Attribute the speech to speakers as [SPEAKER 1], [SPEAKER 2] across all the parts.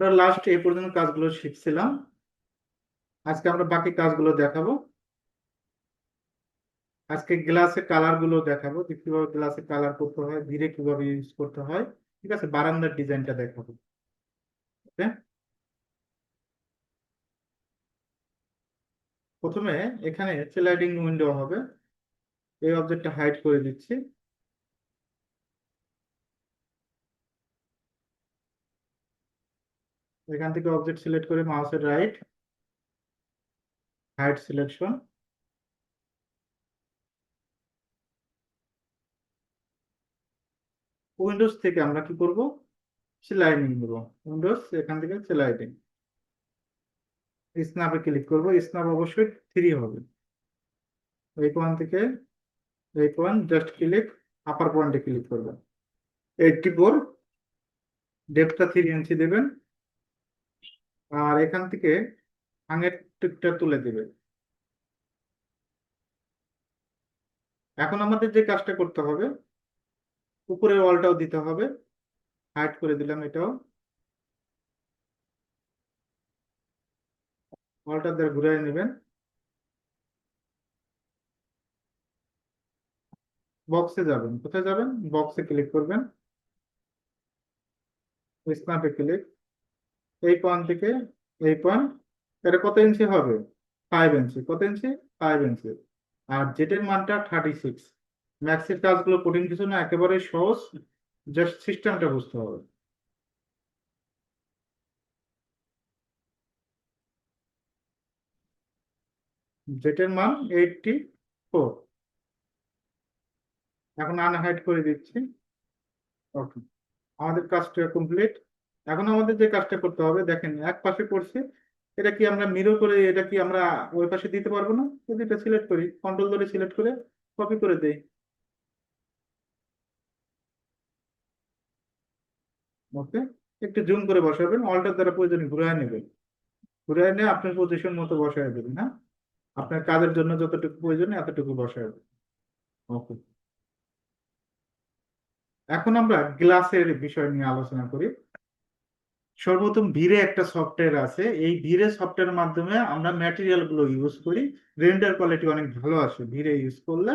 [SPEAKER 1] আমরা লাস্ট এই পর্যন্ত কাজগুলো শিখছিলাম। আজকে আমরা বাকি কাজগুলো দেখাবো। আজকে গ্লাসের কালারগুলো দেখাবো, যে কীভাবে গ্লাসে কালার করতে হয় ধীরে কীভাবে ইউজ করতে হয়। ঠিক আছে? বারান্দার ডিজাইনটা দেখাবো। ওকে প্রথমে এখানে স্লাইডিং উইন্ডো হবে। এই অবজেক্টটা হাইড করে দিচ্ছি। এখান থেকে অবজেক্ট সিলেক্ট করে মাউসের রাইট হাইড সিলেকশন উইন্ডোজ থেকে আমরা কি করব? স্লাইডিং দেব উইন্ডোজ এখান থেকে স্লাইডিং স্ন্যাপে ক্লিক করব। স্ন্যাপ অবশ্যই থ্রি হবে। এই পয়েন্ট থেকে এই পয়েন্ট জাস্ট ক্লিক আপার পয়েন্টে ক্লিক করব। এইটটি ফোর ডেপথটা থ্রি ইঞ্চি দেবেন। আর এখান থেকে আগের টিকটা তুলে দিবে। এখন আমাদের যে কাজটা করতে হবে, উপরের ওয়ালটাও দিতে হবে। হাইড করে দিলাম এটাও। ওয়ালটা দিয়ে ঘুরিয়ে নেবেন। বক্সে যাবেন। কোথায় যাবেন? বক্সে ক্লিক করবেন। স্ন্যাপে ক্লিক এই পয়েন্ট থেকে এই পয়েন্ট এটা কত ইঞ্চি হবে? ফাইভ ইঞ্চি কত ইঞ্চি ফাইভ ইঞ্চি আর জেটের মানটা থার্টি সিক্স ম্যাক্সের কাজগুলো কঠিন কিছু না, একেবারে সহজ। জাস্ট সিস্টেমটা বুঝতে হবে। জেটের মান এইটটি ফোর এখন আনহাইড করে দিচ্ছি। ওকে আমাদের কাজটা কমপ্লিট এখন আমাদের যে কাজটা করতে হবে, দেখেন, এক পাশে করছি, এটা কি আমরা মিরর করে, এটা কি আমরা ওই পাশে দিতে পারব না? যদি এটা সিলেক্ট করি কন্ট্রোল ধরে সিলেক্ট করে কপি করে দেই। ওকে একটু জুম করে বসাবেন অল্টার দ্বারা প্রয়োজনে ঘুরে নেবেন। ঘুরে নিয়ে আপনার পজিশন মতো বসায় দেবেন হ্যাঁ? আপনার কাজের জন্য যতটুকু প্রয়োজন, এতটুকু বসায় দেবেন। ওকে এখন আমরা গ্লাসের বিষয় নিয়ে আলোচনা করি। সর্বপ্রথম ভিরে একটা সফটওয়্যার আছে। এই ভিরে সফটওয়্যারের মাধ্যমে আমরা ম্যাটেরিয়ালগুলো ইউজ করি। রেন্ডার কোয়ালিটি অনেক ভালো আসে ভিরে ইউজ করলে।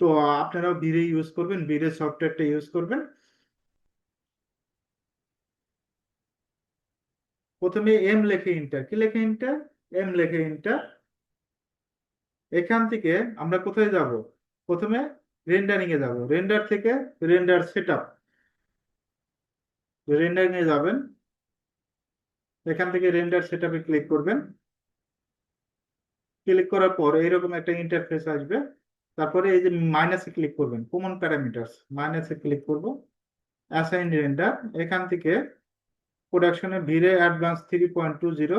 [SPEAKER 1] তো আপনারাও ভিরে ইউজ করবেন ভিরে সফটওয়্যারটা ইউজ করবেন। প্রথমে এম লেখে ইন্টার কি লেখে ইন্টার এম লেখে ইন্টার এখান থেকে আমরা কোথায় যাব? প্রথমে রেন্ডারিং এ যাব। রেন্ডার থেকে রেন্ডার সেটআপ রেন্ডারিং এ যাবেন। এখান থেকে রেন্ডার সেটআপে ক্লিক করবেন। ক্লিক করার পর এইরকম একটা ইন্টারফেস আসবে। তারপরে এই যে মাইনাসে ক্লিক করবেন কমন প্যারামিটারস মাইনাসে ক্লিক করব। অ্যাসাইন রেন্ডার এখান থেকে প্রোডাকশনে VRay advance three point two zero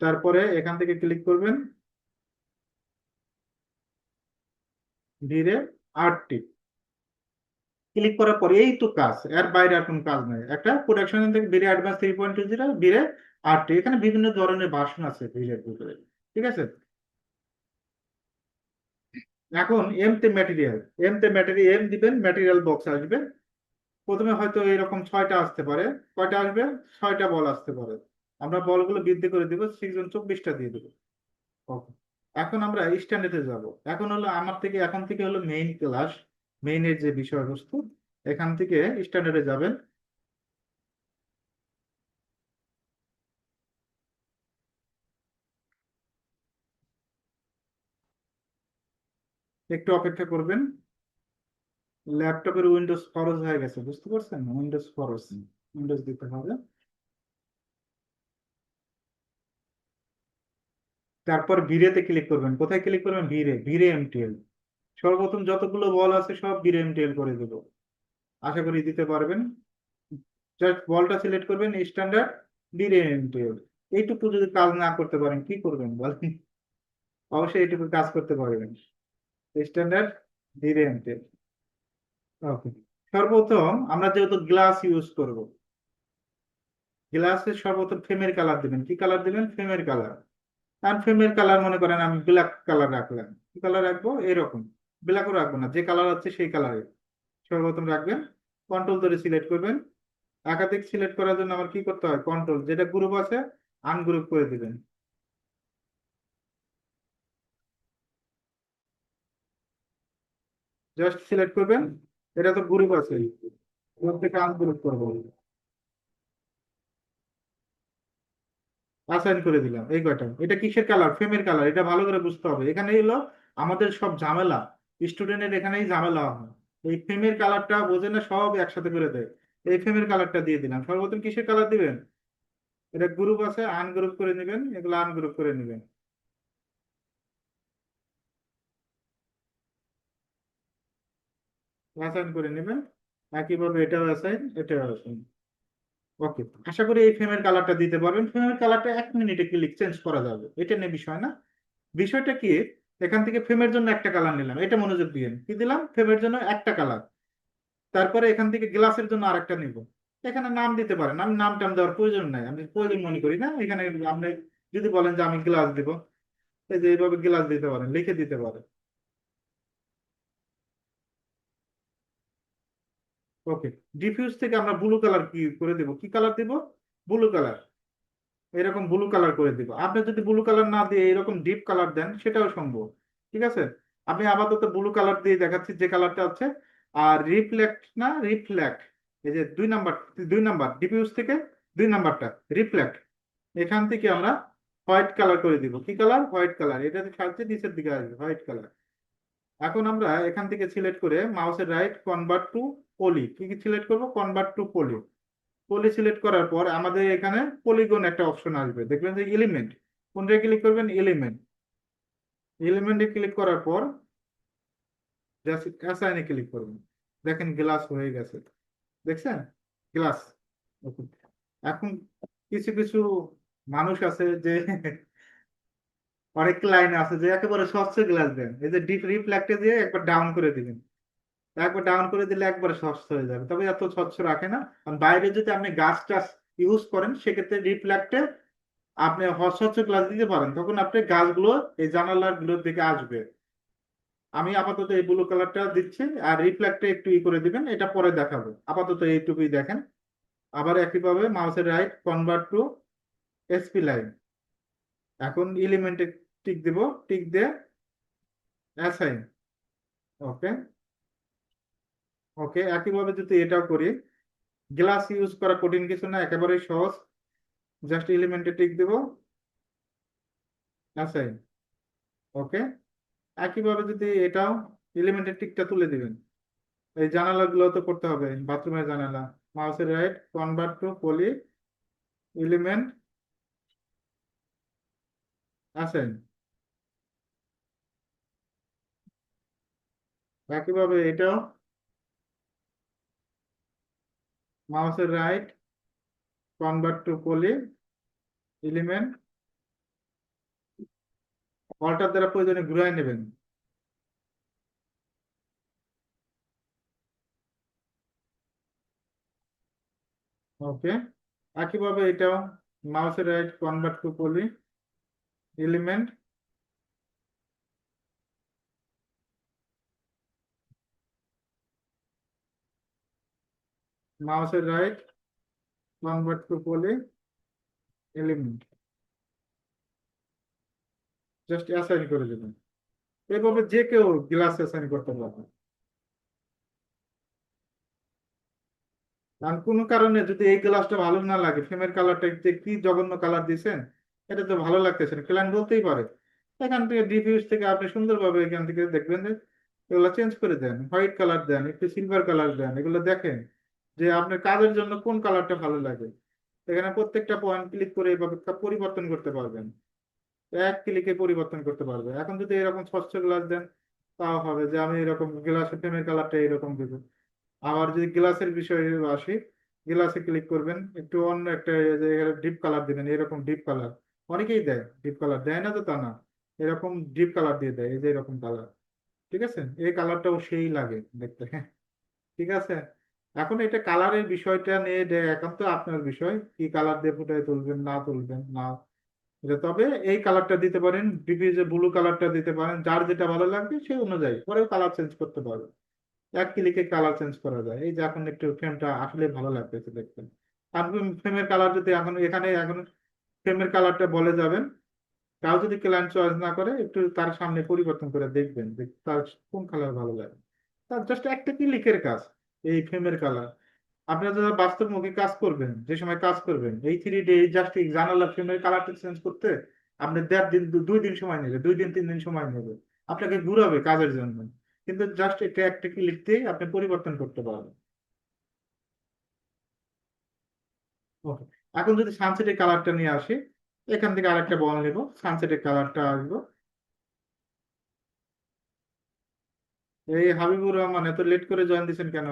[SPEAKER 1] তারপরে এখান থেকে ক্লিক করবেন। ভিরে আটটি ক্লিক করার পরে এই তো কাজ, এর বাইরে আর কোনো কাজ নাই। একটা প্রোডাকশন থেকে VRay advance three point two zero VRay আটটি এখানে বিভিন্ন ধরনের ভার্সন আছে ভিরের ভিতরে, ঠিক আছে? এখন এম তে ম্যাটেরিয়াল এম তে ম্যাটেরিয়াল এম দিবেন ম্যাটেরিয়াল বক্স আসবে। প্রথমে হয়তো এরকম ছয়টা আসতে পারে। কয়টা আসবে? ছয়টা বল আসতে পারে। আমরা বলগুলো বৃদ্ধি করে দিব সিক্স চব্বিশটা দিয়ে দেবো। ওকে এখন আমরা স্ট্যান্ডার্ডে যাব। এখন হলো আমার থেকে, এখন থেকে হলো মেইন ক্লাস মেইনের যে বিষয়বস্তু, এখান থেকে স্ট্যান্ডার্ডে যাবেন। একটু অপেক্ষা করবেন। ল্যাপটপের উইন্ডোজ ফরজ হয়ে গেছে, বুঝতে পারছেন? উইন্ডোজ ফরজ উইন্ডোজ দিতে হবে। তারপর ভিরেতে ক্লিক করবেন। কোথায় ক্লিক করবেন? ভিরে ভিরে এমটিএল সর্বপ্রথম যতগুলো বল আছে সব ভিরে টেল করে দেব। আশা করি দিতে পারবেন। জাস্ট বলটা সিলেক্ট করবেন স্ট্যান্ডার্ড ভিরে এমটিএল এইটুকু যদি কাজ না করতে পারেন, কি করবেন বলেন? অবশ্যই এইটুকু কাজ করতে পারবেন। স্ট্যান্ডার্ড ভিরে এমটিএল ওকে সর্বপ্রথম আমরা যেহেতু গ্লাস ইউজ করব গ্লাসের সর্বপ্রথম ফ্রেমের কালার দিবেন। কি কালার দিবেন? ফ্রেমের কালার আর ফ্রেমের কালার মনে করেন আমি ব্ল্যাক কালার রাখলাম। কি কালার রাখব? এরকম। ব্ল্যাকও রাখব না, যে কালার আছে সেই কালারে সর্বপ্রথম রাখবেন কন্ট্রোল ধরে সিলেক্ট করবেন। একাধিক সিলেক্ট করার জন্য আমার কি করতে হয়? কন্ট্রোল যেটা গ্রুপ আছে আনগ্রুপ করে দিবেন। জাস্ট সিলেক্ট করবেন, এটা তো গ্রুপ আছে। গ্রুপ থেকে আনগ্রুপ করব। আসাইন করে দিলাম, এই কয়টা? এটা কিসের কালার ফ্রেমের কালার এটা ভালো করে বুঝতে হবে। এখানে এলো আমাদের সব ঝামেলা। স্টুডেন্টের এখানেই ঝামেলা হয়। এই ফ্রেমের কালারটা বোঝে না, সব একসাথে করে দেয়। এই ফ্রেমের কালারটা দিয়ে দিলাম। সর্বপ্রথম কিসের কালার দিবেন? এটা গ্রুপ আছে আনগ্রুপ করে নেবেন, এগুলো আনগ্রুপ করে নেবেন। অ্যাসাইন করে নেবেন। একইভাবে এটাও অ্যাসাইন এটাও অ্যাসাইন ওকে আশা করি এই ফ্রেমের কালারটা দিতে পারবেন। ফ্রেমের কালারটা এক মিনিটে ক্লিক চেঞ্জ করা যাবে। এটা নিয়ে বিষয় না। বিষয়টা কি? এখান থেকে ফ্রেমের জন্য একটা কালার নিলাম। এটা মনোযোগ দিয়েন কি দিলাম? ফ্রেমের জন্য একটা কালার তারপরে এখান থেকে গ্লাসের জন্য আরেকটা নিব। এখানে নাম দিতে পারেন। আমি নাম টাম দেওয়ার প্রয়োজন নাই। আমি প্রয়োজন মনে করি না। এখানে আপনি যদি বলেন যে আমি গ্লাস দিব, এই যে এইভাবে গ্লাস দিতে পারেন, লিখে দিতে পারেন। ওকে ডিফিউজ থেকে আমরা ব্লু কালার কি করে দেব? কি কালার দিব? ব্লু কালার এরকম ব্লু কালার করে দিব। আপনি যদি ব্লু কালার না দিয়ে এরকম ডিপ কালার দেন, সেটাও সম্ভব, ঠিক আছে? আমি আপাতত ব্লু কালার দিয়ে দেখাচ্ছি যে কালারটা আছে আর রিফ্লেক্ট না রিফ্লেক্ট এই যে দুই নাম্বার দুই নাম্বার ডিপিউস থেকে দুই নাম্বারটা রিফ্লেক্ট এখান থেকে আমরা হোয়াইট কালার করে দিব। কি কালার হোয়াইট কালার এটা সাথে নিচের দিকে আসবে হোয়াইট কালার এখন আমরা এখান থেকে সিলেক্ট করে মাউসের রাইট কনভার্ট টু পলি কি কি সিলেক্ট করব? Convert to poly poly select করার পর আমাদের এখানে পলিগন একটা অপশন আসবে। দেখবেন যে এলিমেন্ট কোনটায় ক্লিক করবেন? এলিমেন্ট এলিমেন্টে ক্লিক করার পর অ্যাসাইনে ক্লিক করবেন। দেখেন গ্লাস হয়ে গেছে। দেখছেন? গ্লাস এখন কিছু কিছু মানুষ আছে যে অনেক ক্লায়েন্ট আছে যে একেবারে স্বচ্ছ গ্লাস দেন। এই যে ডিপ রিফ্লেক্টে দিয়ে একবার ডাউন করে দিবেন। একবার ডাউন করে দিলে একবারে স্বচ্ছ হয়ে যাবে। তবে এত স্বচ্ছ রাখে না। কারণ বাইরে যদি আপনি গাছ টাছ ইউজ করেন, সেক্ষেত্রে রিফ্লেক্টে আপনি স্বচ্ছ গ্লাস দিতে পারেন। তখন আপনি গাছগুলো এই জানালারগুলোর দিকে আসবে। আমি আপাতত এই ব্লু কালারটা দিচ্ছি আর রিফ্লেক্টে একটু ই করে দিবেন। এটা পরে দেখাবো। আপাতত এইটুকুই দেখেন। আবার একইভাবে মাউসের right convert to spline এখন এলিমেন্টে টিক দিব। টিক দিয়ে অ্যাসাইন ওকে ওকে একইভাবে যদি এটাও করি গ্লাস ইউজ করা কঠিন কিছু না একেবারে সহজ। জাস্ট এলিমেন্টে টিক দিব। অ্যাসাইন ওকে একইভাবে যদি এটাও এলিমেন্টের টিকটা তুলে দিবেন। এই জানালাগুলো তো করতে হবে বাথরুমের জানালা। মাউসের right convert to poly element আছেন একইভাবে এটাও মাউসের right convert to poly element alter দ্বারা প্রয়োজনে ঘুরাই নেবেন। ওকে একইভাবে এটাও মাউসের right convert to poly element মাউসের right convert to poly element just assign করে দেবেন। এভাবে যে কেউ গ্লাস অ্যাসাইন করতে পারবে। কারণ কোনো কারণে যদি এই গ্লাসটা ভালো না লাগে, ফ্রেমের কালারটা কি জঘন্য কালার দিয়েছেন, এটা তো ভালো লাগতেছে না। ক্লায়েন্ট বলতেই পারে। এখান থেকে ডিফিউজ থেকে আপনি সুন্দরভাবে এখান থেকে দেখবেন যে এগুলো চেঞ্জ করে দেন। হোয়াইট কালার দেন, একটু সিলভার কালার দেন, এগুলো দেখেন। যে আপনার কাজের জন্য কোন কালারটা ভালো লাগে? এখানে প্রত্যেকটা পয়েন্ট ক্লিক করে এইভাবে পরিবর্তন করতে পারবেন। এক ক্লিকে পরিবর্তন করতে পারবে। এখন যদি এরকম স্বচ্ছ গ্লাস দেন, তাও হবে যে আমি এরকম গ্লাসের ফ্রেমের কালারটা এরকম দেবো। আবার যদি গ্লাসের বিষয়ে আসি গ্লাসে ক্লিক করবেন, একটু অন্য একটা ডিপ কালার দিবেন, এরকম ডিপ কালার অনেকেই দেয় ডিপ কালার দেয় না তো তা না। এরকম ডিপ কালার দিয়ে দেয়, এই যে এরকম কালার ঠিক আছে? এই কালারটাও সেই লাগে দেখতে হ্যাঁ। ঠিক আছে? এখন এটা কালারের বিষয়টা নিয়ে একান্ত আপনার বিষয়, কি কালার দিয়ে ফুটাই তুলবেন, না তুলবেন, না। তবে এই কালারটা দিতে পারেন ডিপিজে ব্লু কালারটা দিতে পারেন, যার যেটা ভালো লাগবে সেই অনুযায়ী পরে কালার চেঞ্জ করতে পারবেন এক ক্লিকে কালার চেঞ্জ করা যায়। এই যে এখন একটু ফ্রেমটা আসলে ভালো লাগতেছে দেখতে। আপনি ফ্রেমের কালার যদি এখন, এখানে এখন ফ্রেমের কালারটা বলে যাবেন তাও যদি ক্লায়েন্ট চয়েস না করে, একটু তার সামনে পরিবর্তন করে দেখবেন যে তার কোন কালার ভালো লাগে। তার জাস্ট একটা ক্লিকের কাজ। এই ফ্রেমের কালার আপনারা যারা বাস্তবমুখী কাজ করবেন, যে সময় কাজ করবেন, এই থ্রি ডে জাস্ট জানালা ফ্রেমের কালারটা চেঞ্জ করতে আপনি দেড় দিন দুই দিন সময় নেবে দুই দিন, তিন দিন সময় নেবে আপনাকে ঘুরাবে কাজের জন্য। কিন্তু জাস্ট এটা একটা ক্লিক দিয়ে আপনি পরিবর্তন করতে পারবেন। ওকে এখন যদি সানসেটের কালারটা নিয়ে আসি, এখান থেকে আরেকটা বল নেব সানসেটের কালারটা আসব। এই হাবিবুর রহমান এত লেট করে জয়েন দিয়েছেন কেন?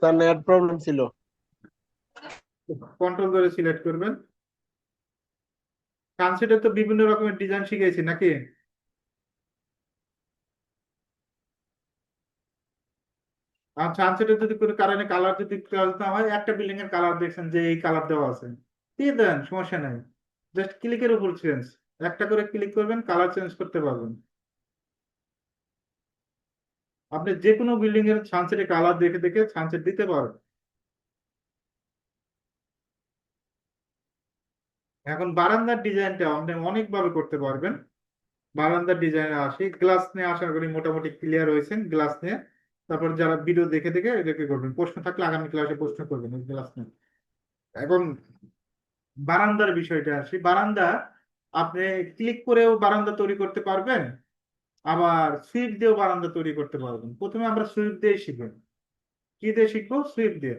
[SPEAKER 2] তার নেট প্রবলেম ছিল।
[SPEAKER 1] কন্ট্রোল করে সিলেক্ট করবেন। তো বিভিন্ন রকমের ডিজাইন শিখেছি নাকি? আর সানসেটের যদি কোনো কারণে কালার যদি না হয় একটা বিল্ডিং এর কালার দেখছেন যে এই কালার দেওয়া আছে। দিয়ে দেন সমস্যা নাই। জাস্ট ক্লিকের উপর চেঞ্জ একটা করে ক্লিক করবেন কালার চেঞ্জ করতে পারবেন। আপনি যে কোনো বিল্ডিং এর সানসেটের কালার দেখে দেখে সানসেট দিতে পারবেন। এখন বারান্দার ডিজাইনটা আপনি অনেকভাবে করতে পারবেন। বারান্দার ডিজাইনে আসি গ্লাস নিয়ে আশা করি মোটামুটি ক্লিয়ার হয়েছেন গ্লাস নিয়ে। তারপর যারা ভিডিও দেখে দেখে এদেরকে করবেন। প্রশ্ন থাকলে আগামী ক্লাসে প্রশ্ন করবেন গ্লাস নিয়ে। এখন বারান্দার বিষয়টা আসি। বারান্দা আপনি ক্লিক করেও বারান্দা তৈরি করতে পারবেন, আবার সুইপ দিয়েও বারান্দা তৈরি করতে পারবেন। প্রথমে আমরা সুইপ দিয়ে শিখবেন কি দিয়ে শিখব? সুইপ দিয়ে।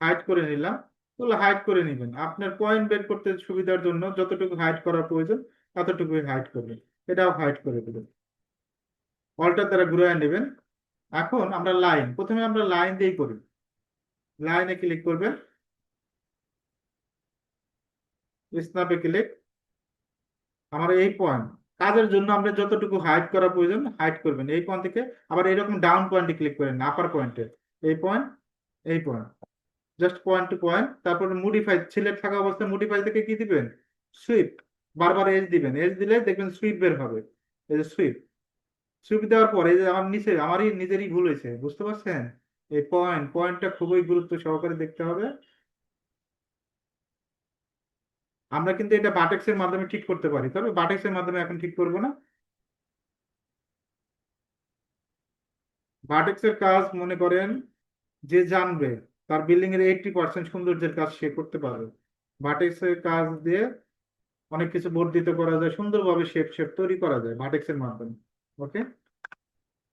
[SPEAKER 1] হাইড করে নিলাম। তাহলে হাইড করে নেবেন। আপনার পয়েন্ট বের করতে সুবিধার জন্য যতটুকু হাইড করার প্রয়োজন, ততটুকুই হাইড করবেন। এটাও হাইড করে দেবেন। অল্টার দ্বারা ঘুরে নেবেন। এখন আমরা লাইন প্রথমে আমরা লাইন দিয়েই করি। লাইনে ক্লিক করবেন। স্ন্যাপে ক্লিক। আমার এই পয়েন্ট কাজের জন্য আমরা যতটুকু হাইড করা প্রয়োজন হাইড করবেন। এই পয়েন্ট থেকে আবার এরকম ডাউন পয়েন্টে ক্লিক করেন আপার পয়েন্টে এই পয়েন্ট এই point just point to point তারপর মডিফাই সিলেক্ট থাকা অবস্থায় মডিফাই থেকে কি দিবেন? সুইপ বারবার এজ দিবেন। এজ দিলে দেখবেন সুইপ বের হবে। এই যে সুইপ সুইপ দেওয়ার পরে, এই যে আমার নিচে, আমারই নিজেরই ভুল হয়েছে, বুঝতে পারছেন? এই পয়েন্ট পয়েন্টটা খুবই গুরুত্ব সহকারে দেখতে হবে। আমরা কিন্তু এটা বাটেক্স এর মাধ্যমে ঠিক করতে পারি। তবে বাটেক্স এর মাধ্যমে এখন ঠিক করব না। বাটেক্স এর কাজ মনে করেন যে জানবে, তার বিল্ডিং এর এইটটি পার্সেন্ট সৌন্দর্যের কাজ সে করতে পারবে। ভার্টেক্স এর কাজ দিয়ে অনেক কিছু বর্ধিত করা যায়, সুন্দরভাবে শেপ শেপ তৈরি করা যায় ভার্টেক্স এর মাধ্যমে। ওকে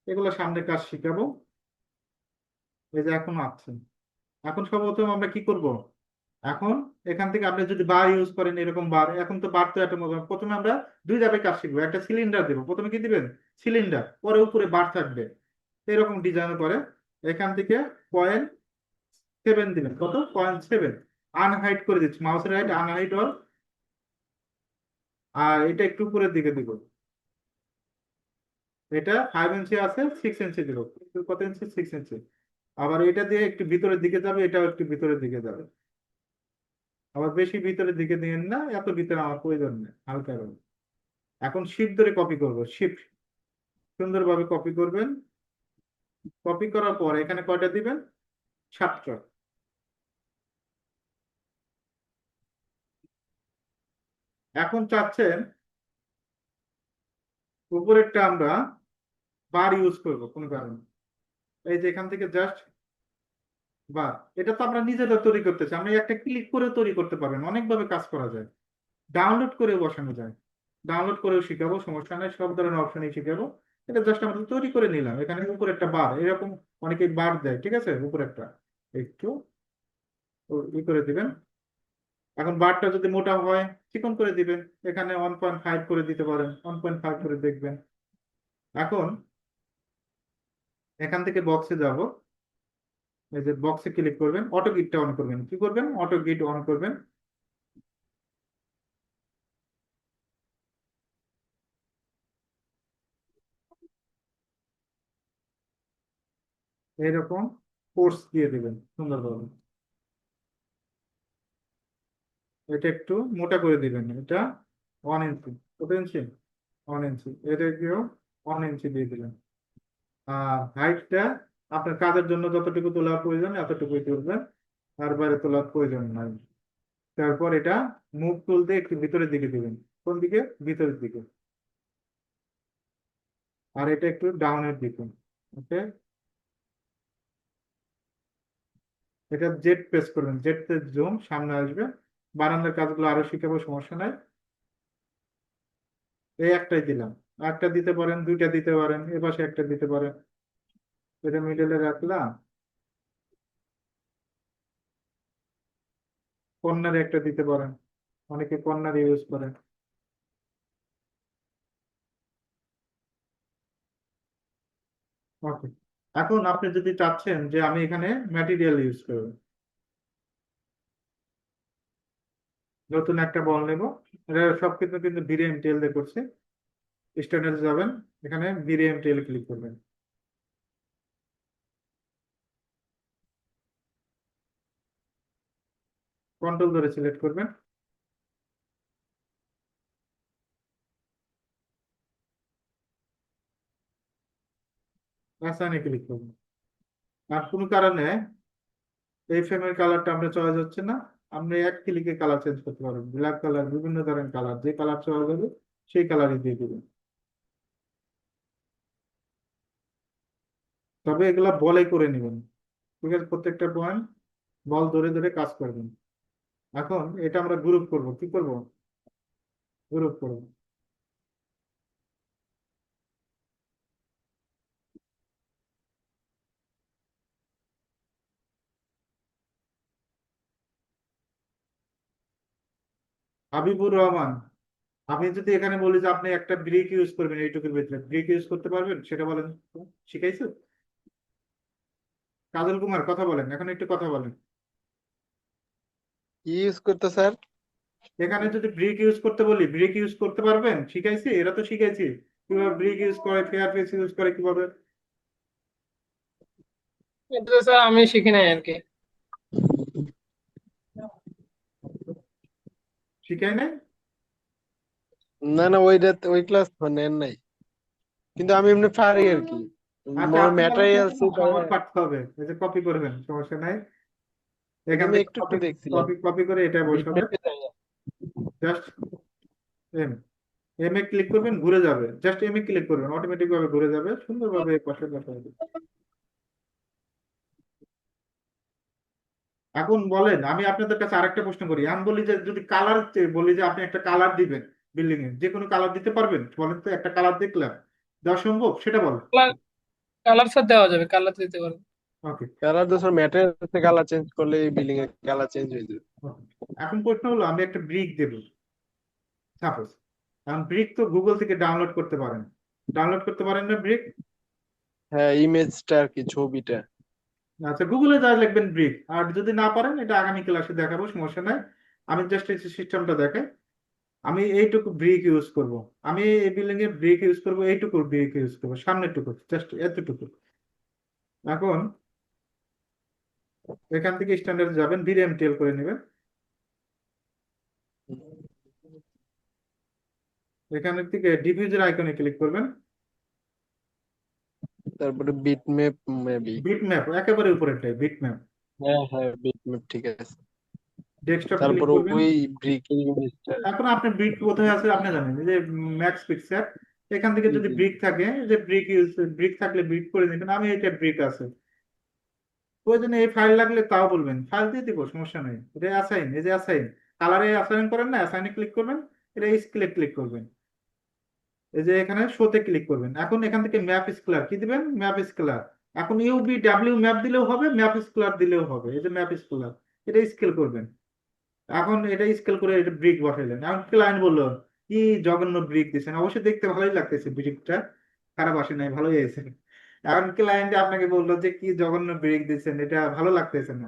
[SPEAKER 1] এগুলো সামনে কাজ শিখাবো। এই যে এখন আছে এখন সর্বপ্রথম আমরা কি করব? এখন এখান থেকে আপনি যদি বার ইউজ করেন এরকম বার, এখন তো বার তো একটা প্রথমে আমরা দুই ধাপে কাজ শিখব। একটা সিলিন্ডার দেবো। প্রথমে কি দিবেন? সিলিন্ডার পরে উপরে বার থাকবে। এরকম ডিজাইন করে এখান থেকে পয়েন্ট সেভেন দিবেন। কত? পয়েন্ট সেভেন আনহাইট করে দিচ্ছি। মাউসের হাইট আনহাইট অল আর এটা একটু উপরের দিকে দিব। এটা ফাইভ ইঞ্চি আছে সিক্স ইঞ্চি দিব। কত ইঞ্চি সিক্স ইঞ্চি আবার এটা দিয়ে একটু ভিতরের দিকে যাবে, এটাও একটু ভিতরের দিকে যাবে। আবার বেশি ভিতরের দিকে দিবেন না, এত ভিতরে আমার প্রয়োজন নেই, হালকা করে। এখন শিফট ধরে কপি করব শিফট সুন্দরভাবে কপি করবেন। কপি করার পর এখানে কয়টা দিবেন? সাতটা। এখন চাচ্ছেন উপরেরটা আমরা বার ইউজ করব, কোনো কারণে। এই যে এখান থেকে জাস্ট বার, এটা তো আমরা নিজেরা তৈরি করতে চাই আমরা একটা ক্লিক করে তৈরি করতে পারবেন, অনেকভাবে কাজ করা যায়। ডাউনলোড করে বসানো যায় ডাউনলোড করেও শিখাবো, সমস্যা নেই, সব ধরনের অপশনই শিখাবো। এটা জাস্ট আমরা তৈরি করে নিলাম, এখানে উপরে একটা বার, এরকম অনেকে বার দেয়, ঠিক আছে? উপরে একটা, একটু ই করে দিবেন। এখন বারটা যদি মোটা হয়, চিকন করে দিবেন, এখানে ওয়ান পয়েন্ট ফাইভ করে দিতে পারেন ওয়ান পয়েন্ট ফাইভ করে দেখবেন। এখন এখান থেকে বক্সে যাব। এই যে বক্সে ক্লিক করবেন অটো গিটটা অন করবেন। কি করবেন? অটো গিট অন করবেন। এরকম কোর্স দিয়ে দিবেন, সুন্দরভাবে। এটা একটু মোটা করে দিবেন, এটা ওয়ান ইঞ্চি কত ইঞ্চি ওয়ান ইঞ্চি এটা দিয়েও ওয়ান ইঞ্চি দিয়ে দিলেন হাইটটা আপনার কাজের জন্য যতটুকু তোলার প্রয়োজন, এতটুকুই তুলবেন। তার বাইরে তোলার প্রয়োজন নাই। তারপর এটা মুখ তুলতে একটু ভিতরের দিকে দিবেন। কোন দিকে? ভিতরের দিকে। আর এটা একটু ডাউনের দিকে। ওকে? এটা জেড প্রেস করবেন। জেড জুম সামনে আসবে। বারান্দার কাজগুলো আরও শিখাবো, সমস্যা নাই। এই একটাই দিলাম। একটা দিতে পারেন, দুইটা দিতে পারেন, এ পাশে একটা দিতে পারেন। এটা মিডলে রাখলাম। কর্নারে একটা দিতে পারেন। অনেকে কর্নার ইউজ করেন। ওকে এখন আপনি যদি চাচ্ছেন যে আমি এখানে ম্যাটেরিয়াল ইউজ করব। নতুন একটা বল নেব। এটা সব কিন্তু কিন্তু ভিডিএমটিএল দিয়ে করছে। স্ট্যান্ডার্ড যাবেন, এখানে ভিডিএমটিএল ক্লিক করবেন। কন্ট্রোল ধরে সিলেক্ট করবেন। রাসায়নে ক্লিক করবেন। আর কোনো কারণে এই ফ্রেমের কালারটা আমরা চয়েস হচ্ছে না, আপনি এক ক্লিকে কালার চেঞ্জ করতে পারবেন। ব্ল্যাক কালার বিভিন্ন ধরনের কালার যে কালার চয়েস হবে, সেই কালারই দিয়ে দিবেন। তবে এগুলা বলে করে নেবেন। ঠিক আছে, প্রত্যেকটা পয়েন্ট বল ধরে ধরে কাজ করবেন। এখন এটা আমরা গ্রুপ করব, কি করব? গ্রুপ করব। হাবিবুর রহমান আমি যদি এখানে বলি যে আপনি একটা ব্রিক ইউজ করবেন, এইটুকুর ভিতরে। ব্রিক ইউজ করতে পারবেন? সেটা বলেন। শিখাইছো? কাজল কুমার কথা বলেন এখন একটু কথা বলেন।
[SPEAKER 2] কি ইউজ করতে স্যার
[SPEAKER 1] এখানে যদি ব্রেক ইউজ করতে বলি ব্রেক ইউজ করতে পারবেন? শিখাইছি? এরা তো শিখাইছি। কীভাবে ব্রেক ইউজ করে ফেয়ার ফেস ইউজ করে কীভাবে?
[SPEAKER 3] স্যার আমি শিখি নাই আর কি।
[SPEAKER 1] শিখাই নাই?
[SPEAKER 2] না না ওইটা ওই ক্লাস নেন নাই। কিন্তু আমি এমনি পারি আর কি। মোর
[SPEAKER 1] আপনার
[SPEAKER 2] ম্যাটেরিয়াল
[SPEAKER 1] আমার পাঠতে হবে। এই যে কপি করবেন সমস্যা নাই। এখান
[SPEAKER 2] আমি একটু একটু দেখছিলাম।
[SPEAKER 1] কপি কপি করে এটা বসাবেন just M M A click করবেন ঘুরে যাবে। জাস্ট এম এ ক্লিক করবেন অটোমেটিক ভাবে ঘুরে যাবে। সুন্দরভাবে পাশে বসা হবে এখন বলেন আমি আপনাদের কাছে আরেকটা প্রশ্ন করি। আমি বলি যে যদি কালার বলি যে আপনি একটা কালার দিবেন বিল্ডিং এ যে কোনো কালার দিতে পারবেন? বলেন তো একটা কালার দেখলাম। দেওয়া সম্ভব সেটা বলেন।
[SPEAKER 3] কালার স্যার দেওয়া যাবে কালার দিতে পারবেন
[SPEAKER 1] ওকে
[SPEAKER 2] কালার তো স্যার ম্যাটেরিয়াল কালার চেঞ্জ করলে বিল্ডিং এর কালার চেঞ্জ হয়ে যাবে।
[SPEAKER 1] এখন প্রশ্ন হলো আমি একটা ব্রিক দেব। সাপোজ এখন ব্রিক তো গুগল থেকে ডাউনলোড করতে পারেন। ডাউনলোড করতে পারেন না ব্রিক
[SPEAKER 2] হ্যাঁ ইমেজটা আর কি ছবিটা।
[SPEAKER 1] আচ্ছা গুগলে যা লিখবেন ব্রিক আর যদি না পারেন এটা আগামী ক্লাসে দেখাবো সমস্যা নাই। আমি জাস্ট এই সিস্টেমটা দেখাই। আমি এইটুকু ব্রিক ইউজ করব। আমি এই বিল্ডিং এর ব্রিক ইউজ করব এইটুকু ব্রিক ইউজ করব সামনেরটুকু জাস্ট এতটুকু। এখন এখান থেকে স্ট্যান্ডার্ড যাবেন ভিডিএমটিএল করে নেবেন। এখানের থেকে ডিফিউজার আইকনে ক্লিক করবেন।
[SPEAKER 2] তারপরে bitmap maybe
[SPEAKER 1] bitmap একেবারে উপরেরটাই বিট ম্যাপ
[SPEAKER 2] হ্যাঁ হ্যাঁ বিট ম্যাপ ঠিক আছে।
[SPEAKER 1] ডেস্কটপ
[SPEAKER 2] তারপর ওই ব্রিকের ইমেজটা
[SPEAKER 1] এখন আপনি ব্রিক কোথায় আছে আপনি জানেন যে ম্যাক্স পিক্সার এখান থেকে যদি ব্রিক থাকে যে ব্রিক ইউজ ব্রিক থাকলে ব্রিক করে দিবেন আমি এটা ব্রিক আছে। প্রয়োজনে এই ফাইল লাগলে তাও বলবেন ফাইল দিয়ে দিব সমস্যা নেই। এটা অ্যাসাইন এই যে অ্যাসাইন কালারে অ্যাসাইন করেন না অ্যাসাইনে ক্লিক করবেন এটা স্কেলে ক্লিক করবেন। এই যে এখানে শোতে ক্লিক করবেন। এখন এখান থেকে ম্যাপ স্কেলার কি দিবেন? ম্যাপ স্কেলার এখন ইউবি ডাব্লিউ ম্যাপ দিলেও হবে ম্যাপ স্কেলার দিলেও হবে এই যে ম্যাপ স্কেলার এটা স্কেল করবেন। এখন এটা স্কেল করে এটা ব্রিক বসাইলেন। এখন ক্লায়েন্ট বলল, কি জঘন্য ব্রিক দিচ্ছেন অবশ্যই দেখতে ভালোই লাগতেছে ব্রিকটা খারাপ আসে নাই, ভালোই হয়েছে। এখন ক্লায়েন্ট আপনাকে বলল যে, কি জঘন্য ব্রিক দিচ্ছেন এটা ভালো লাগতেছে না।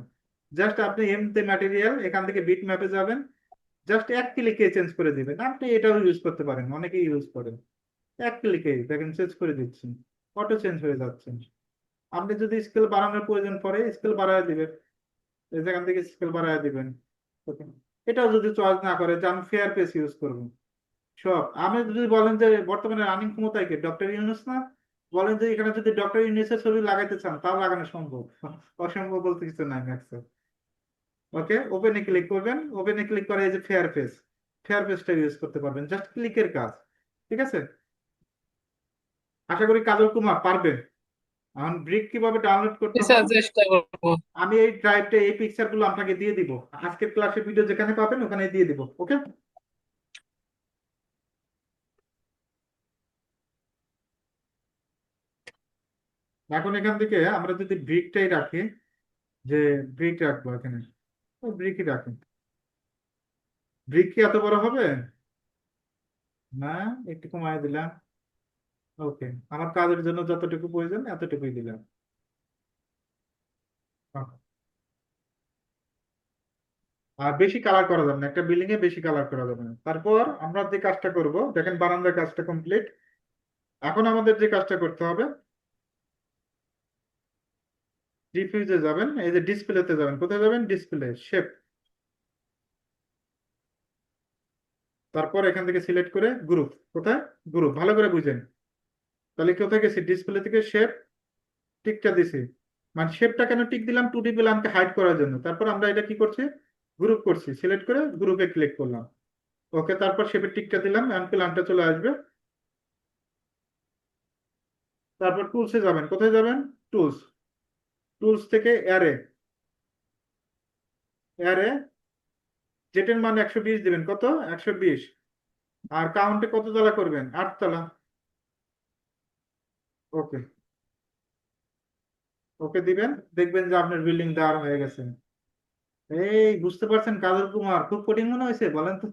[SPEAKER 1] জাস্ট আপনি এমতে ম্যাটেরিয়াল এখান থেকে বিট ম্যাপে যাবেন। জাস্ট এক ক্লিকে চেঞ্জ করে দিবেন। আপনি এটাও ইউজ করতে পারেন, অনেকেই ইউজ করেন। এক ক্লিকে দেখেন চেঞ্জ করে দিচ্ছেন। অটো চেঞ্জ হয়ে যাচ্ছে। আপনি যদি স্কেল বাড়ানোর প্রয়োজন পড়ে স্কেল বাড়ায় দিবেন। এই যেখান থেকে স্কেল বাড়ায় দিবেন। এটাও যদি চয়েস না করে যে আমি ফেয়ার পেস ইউজ করব। সব আমি যদি বলেন যে বর্তমানে রানিং ক্ষমতায় কে? ডক্টর ইউনুস না? বলেন যে এখানে যদি ডক্টর ইউনুসের ছবি লাগাইতে চান, তাও লাগানো সম্ভব। অসম্ভব বলতে কিছু নাই ম্যাক্সে ওকে ওপেনে ক্লিক করবেন। ওপেনে ক্লিক করে এই যে ফেয়ার পেজ ফেয়ার পেজটা ইউজ করতে পারবেন। জাস্ট ক্লিকের কাজ। ঠিক আছে? আশা করি কাজল কুমার পারবেন। এখন ব্রিক কীভাবে ডাউনলোড করতে
[SPEAKER 3] চেষ্টা করব।
[SPEAKER 1] আমি এই ড্রাইভটা এই পিকচারগুলো আপনাকে দিয়ে দিব। আজকের ক্লাসের ভিডিও যেখানে পাবেন ওখানে দিয়ে দিব ওকে এখন এখান থেকে আমরা যদি ব্রিকটাই রাখি যে ব্রিক রাখব এখানে ব্রিকই রাখি। ব্রিক কি এত বড় হবে? না একটু কমায় দিলাম। ওকে আমার কাজের জন্য যতটুকু প্রয়োজন, এতটুকুই দিলাম। আর বেশি কালার করা যাবে না, একটা বিল্ডিং এ বেশি কালার করা যাবে না। তারপর আমরা যে কাজটা করব, দেখেন বারান্দার কাজটা কমপ্লিট এখন আমাদের যে কাজটা করতে হবে ডিফিউজে যাবেন, এই যে ডিসপ্লেতে যাবেন। কোথায় যাবেন? ডিসপ্লে শেপ তারপর এখান থেকে সিলেক্ট করে গ্রুপ কোথায়? গ্রুপ ভালো করে বুঝেন। তাহলে কোথায় গেছি? ডিসপ্লে থেকে শেপ টিকটা দিছি। মানে শেপটা কেন টিক দিলাম? টু ডি প্ল্যানকে হাইড করার জন্য। তারপর আমরা এটা কি করছি? গ্রুপ করছি। সিলেক্ট করে গ্রুপে ক্লিক করলাম। ওকে তারপর শেপের টিকটা দিলাম। এন্ড প্ল্যানটা চলে আসবে। তারপর টুলসে যাবেন। কোথায় যাবেন? টুলস টুলস থেকে অ্যারে অ্যারে জেটের মান একশো বিশ দিবেন। কত? একশো বিশ। আর কাউন্টে কত তলা করবেন? আট তলা। ওকে ওকে দিবেন? দেখবেন যে আপনার বিল্ডিং দেওয়ার হয়ে গেছে। এই বুঝতে পারছেন কাজল কুমার? খুব কঠিন মনে হয়েছে বলেন তো।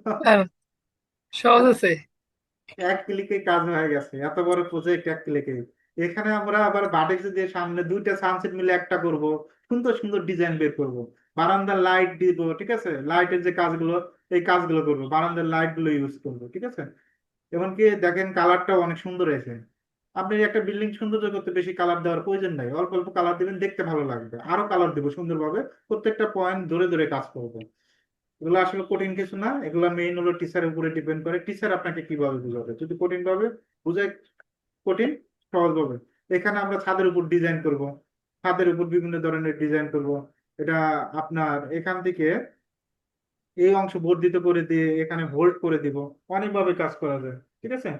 [SPEAKER 3] সহজ আছে।
[SPEAKER 1] এক ক্লিকে কাজ হয়ে গেছে এত বড় প্রজেক্ট এক ক্লিকে এখানে আমরা আবার বাটেক্স দিয়ে সামনে দুইটা সানসেট মিলে একটা করব সুন্দর সুন্দর ডিজাইন বের করব। বারান্দার লাইট দিব ঠিক আছে? লাইটের যে কাজগুলো এই কাজগুলো করব। বারান্দার লাইটগুলো ইউজ করব ঠিক আছে? এমনকি দেখেন কালারটাও অনেক সুন্দর হয়েছে। আপনি একটা বিল্ডিং সৌন্দর্য করতে বেশি কালার দেওয়ার প্রয়োজন নাই। অল্প অল্প কালার দিবেন, দেখতে ভালো লাগবে। আরও কালার দিব সুন্দরভাবে। প্রত্যেকটা পয়েন্ট ধরে ধরে কাজ করব। এগুলো আসলে কঠিন কিছু না। এগুলো মেইন হলো টিচারের উপরে ডিপেন্ড করে। টিচার আপনাকে কীভাবে বুঝাবে? যদি কঠিন ভাবে বুঝায়, কঠিন, সহজ ভাবে। এখানে আমরা ছাদের উপর ডিজাইন করব। ছাদের উপর বিভিন্ন ধরনের ডিজাইন করব। এটা আপনার এখান থেকে এই অংশ বর্ধিত করে দিয়ে এখানে হোল্ড করে দিব। অনেকভাবে কাজ করা যায়। ঠিক আছে?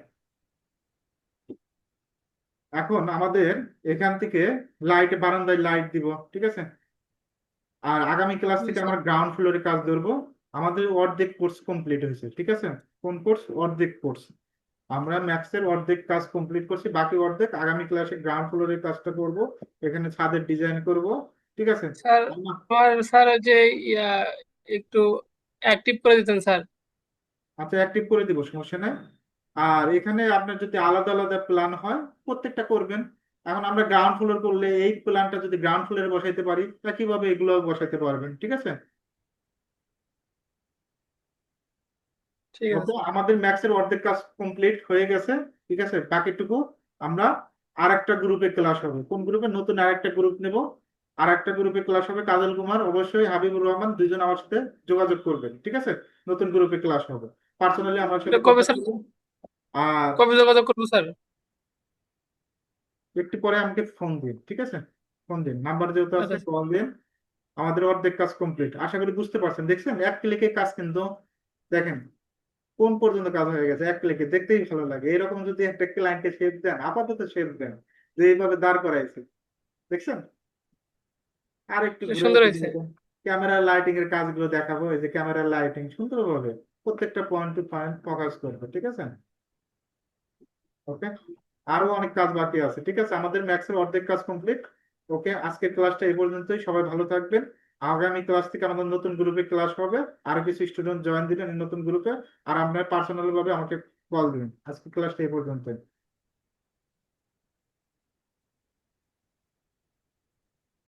[SPEAKER 1] এখন আমাদের এখান থেকে লাইট বারান্দায় লাইট দিব ঠিক আছে? আর আগামী ক্লাস থেকে আমরা গ্রাউন্ড ফ্লোরে কাজ ধরবো। আমাদের অর্ধেক কোর্স কমপ্লিট হয়েছে ঠিক আছে? কোন কোর্স অর্ধেক কোর্স আমরা ম্যাথসের অর্ধেক কাজ কমপ্লিট করছি বাকি অর্ধেক আগামী ক্লাসে গ্রাউন্ড ফ্লোরের কাজটা করব এখানে ছাদের ডিজাইন করব ঠিক আছে?
[SPEAKER 3] স্যার স্যার যে একটু অ্যাক্টিভ করে দিতেন স্যার।
[SPEAKER 1] আচ্ছা অ্যাক্টিভ করে দিব সমস্যা নাই। আর এখানে আপনার যদি আলাদা আলাদা প্ল্যান হয় প্রত্যেকটা করবেন। এখন আমরা গ্রাউন্ড ফ্লোর করলে এই প্ল্যানটা যদি গ্রাউন্ড ফ্লোরে বসাইতে পারি একইভাবে এগুলো বসাইতে পারবেন ঠিক আছে?
[SPEAKER 3] ঠিক আছে।
[SPEAKER 1] আমাদের অর্ধেক কাজ কমপ্লিট হয়ে গেছে ঠিক আছে? বাকিটুকু আমরা আর একটা গ্রুপে ক্লাস হবে। কোন গ্রুপে নতুন আর একটা গ্রুপ নেব। আর একটা গ্রুপে ক্লাস হবে কাজল কুমার অবশ্যই হাবিবুর রহমান দুজন আমার সাথে যোগাযোগ করবেন ঠিক আছে? নতুন গ্রুপে ক্লাস হবে। পার্সোনালি আমার সাথে আর
[SPEAKER 3] কবে যোগাযোগ করব স্যার?
[SPEAKER 1] একটু পরে আমাকে ফোন দিন ঠিক আছে? ফোন দিন। নাম্বার যেহেতু আছে
[SPEAKER 3] আচ্ছা।
[SPEAKER 1] কল দিন। আমাদের অর্ধেক কাজ কমপ্লিট আশা করি বুঝতে পারছেন। দেখছেন? এক ক্লিকে কাজ কিন্তু দেখেন কোন পর্যন্ত কাজ হয়ে গেছে? এক ক্লিকে দেখতেই ভালো লাগে। এরকম যদি একটা ক্লায়েন্টকে শেপ দেন আপাতত শেপ দেন যে এইভাবে দাঁড় করাইছে। দেখছেন? আর একটু
[SPEAKER 3] সুন্দর হয়েছে।
[SPEAKER 1] ক্যামেরা লাইটিং এর কাজগুলো দেখাবো। এই যে ক্যামেরা লাইটিং সুন্দরভাবে প্রত্যেকটা পয়েন্ট টু পয়েন্ট ফোকাস করবে ঠিক আছে? ওকে? আরও অনেক কাজ বাকি আছে, ঠিক আছে? আমাদের ম্যাক্সের অর্ধেক কাজ কমপ্লিট ওকে? আজকের ক্লাসটা এই পর্যন্তই, সবাই ভালো থাকবেন। আগামী ক্লাস থেকে আমাদের নতুন গ্রুপে ক্লাস হবে, আরও কিছু স্টুডেন্ট জয়েন দিলেন নতুন গ্রুপে আর আপনার পার্সোনাল ভাবে আমাকে কল দিবেন। আজকের ক্লাসটা এই পর্যন্তই।